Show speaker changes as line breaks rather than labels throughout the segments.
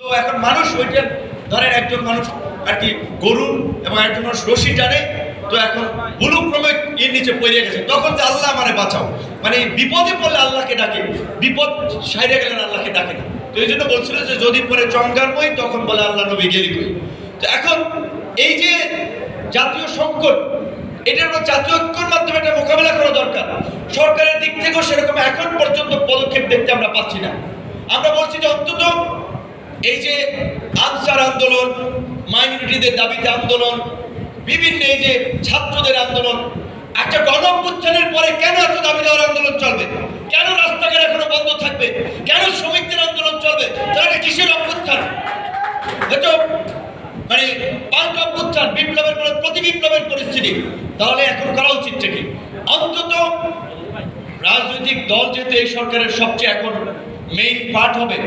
তো এখন মানুষ ওইটা ধরেন একজন মানুষ আর কি গরু এবং একজন মানুষ রশি টানে, তো এখন ভুলুক্রমে এর নিচে পড়ে গেছে। তখন যে আল্লাহ মানে বাঁচাও। মানে বিপদে পড়লে আল্লাহকে ডাকে, বিপদ সাইরে গেলেন আল্লাহকে ডাকে না। তো এই জন্য বলছিল যে যদি পরে চঙ্গার বই তখন বলে আল্লাহ নবী গেলি কই তো এখন এই যে জাতীয় সংকট, এটার জাতীয় ঐক্যর মাধ্যমে এটা মোকাবেলা করা দরকার। সরকারের দিক থেকেও সেরকম এখন পর্যন্ত পদক্ষেপ দেখতে আমরা পাচ্ছি না। আমরা বলছি যে অন্তত এই যে আনসার আন্দোলন, মাইনরিটিদের দাবিতে আন্দোলন, বিভিন্ন এই যে ছাত্রদের আন্দোলন, একটা গণ অভ্যুত্থানের পরে কেন এত দাবি দেওয়ার আন্দোলন চলবে? কেন রাস্তাঘাট এখনও বন্ধ থাকবে? কেন শ্রমিকদের আন্দোলন চলবে? তাহলে কিসের অভ্যুত্থান? হয়তো মানে পাল্টা অভ্যুত্থান, বিপ্লবের পরে, প্রতি বিপ্লবের পরিস্থিতি। তাহলে এখন করা উচিত কি অন্তত রাজনৈতিক দল যেতে এই সরকারের সবচেয়ে এখন মেইন পার্ট হবে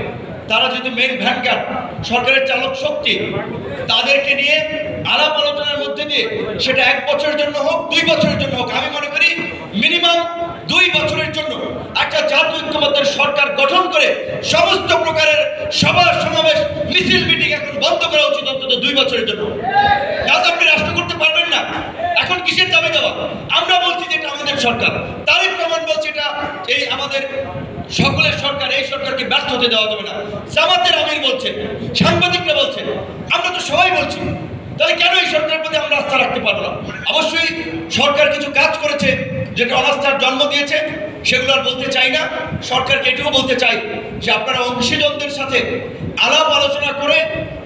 তারা যেহেতু মেইন ভ্যানগার সরকারের চালক শক্তি, তাদেরকে নিয়ে আলাপ আলোচনার মধ্যে দিয়ে সেটা এক বছরের জন্য হোক, দুই বছরের জন্য হোক, আমি মনে করি মিনিমাম দুই বছরের জন্য একটা জাতীয় ঐক্যবদ্ধের সরকার গঠন করে সমস্ত প্রকারের সভা সমাবেশ, মিছিল, মিটিং এখন বন্ধ করা উচিত অন্তত দুই বছরের জন্য। তাহলে আপনি রাষ্ট্র করতে পারবেন না। এখন কিসের দাবি দেওয়া? আমরা বলছি যে এটা আমাদের সরকার। তারই প্রমাণ বলছে এটা এই আমাদের সকলের সরকার, এই সরকারকে ব্যর্থ হতে দেওয়া যাবে না। জামাতের আমির বলছেন, সাংবাদিকরা বলছেন, আমরা তো সবাই বলছি, তাহলে কেন এই সরকারের প্রতি আমরা আস্থা রাখতে পারব না? অবশ্যই সরকার কিছু কাজ করেছে, যেটা অনাস্থার জন্ম দিয়েছে, সেগুলো আর বলতে চাই না। সরকারকে এটুকু বলতে চাই যে আপনারা অংশীজনদের সাথে আলাপ আলোচনা করে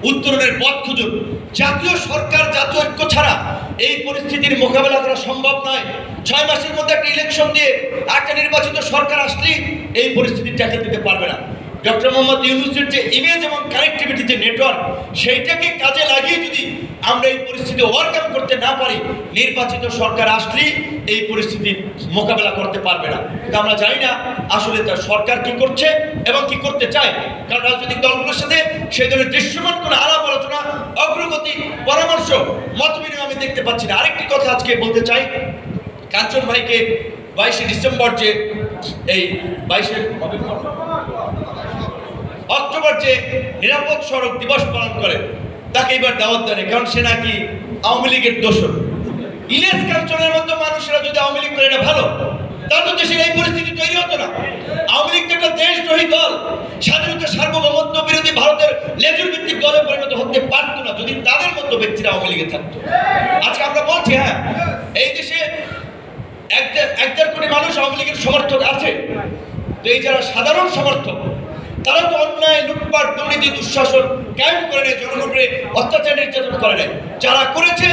উত্তরণের পথ খুঁজুন। জাতীয় সরকার জাতীয় ঐক্য ছাড়া এই পরিস্থিতির মোকাবেলা করা সম্ভব নয়। ছয় মাসের মধ্যে একটা ইলেকশন দিয়ে একটা নির্বাচিত সরকার আসলেই এই পরিস্থিতি ট্যাকেল দিতে পারবে না। ডক্টর মোহাম্মদ ইউনুসের যে ইমেজ এবং কানেক্টিভিটি যে নেটওয়ার্ক সেইটাকে কাজে লাগিয়ে যদি আমরা এই পরিস্থিতি ওভারকাম করতে না পারি, নির্বাচিত সরকার আসলেই এই পরিস্থিতি মোকাবেলা করতে পারবে না। কিন্তু আমরা জানি না, আসলে তার সরকার কি করছে এবং কি করতে চায়। কারণ রাজনৈতিক দলগুলোর সাথে ধরনের দৃশ্যমান কোনো আলাপ আলোচনা, অগ্রগতি, পরামর্শ, মত বিনিময় আমি দেখতে পাচ্ছি না। আরেকটি কথা আজকে বলতে চাই। কাঞ্চন ভাইকে বাইশে ডিসেম্বর যে এই বাইশে অক্টোবর যে নিরাপদ সড়ক দিবস পালন করে, তাকে এবার দাওয়াত দেয় কারণ সে নাকি আওয়ামী লীগের দোষর। ইলিয়াস কাঞ্চনের মতো মানুষেরা যদি আওয়ামী লীগ করে, এটা ভালো। তাহলে তো দেশের এই পরিস্থিতি তৈরি হতো না। আওয়ামী লীগ তো একটা ভারতের লেজুর ভিত্তিক দলে পরিণত হতে পারতো না যদি তাদের মতো ব্যক্তিরা আওয়ামী লীগে থাকতো। আজকে আমরা বলছি হ্যাঁ এই দেশে এক এক দেড় কোটি মানুষ আওয়ামী লীগের সমর্থক আছে। তো এই যারা সাধারণ সমর্থক তারা তো অন্যায়, লুটপাট, দুর্নীতি, দুঃশাসন কায়েম করে নেয় জনগণের অত্যাচার নির্যাতন করে নেয়। যারা করেছে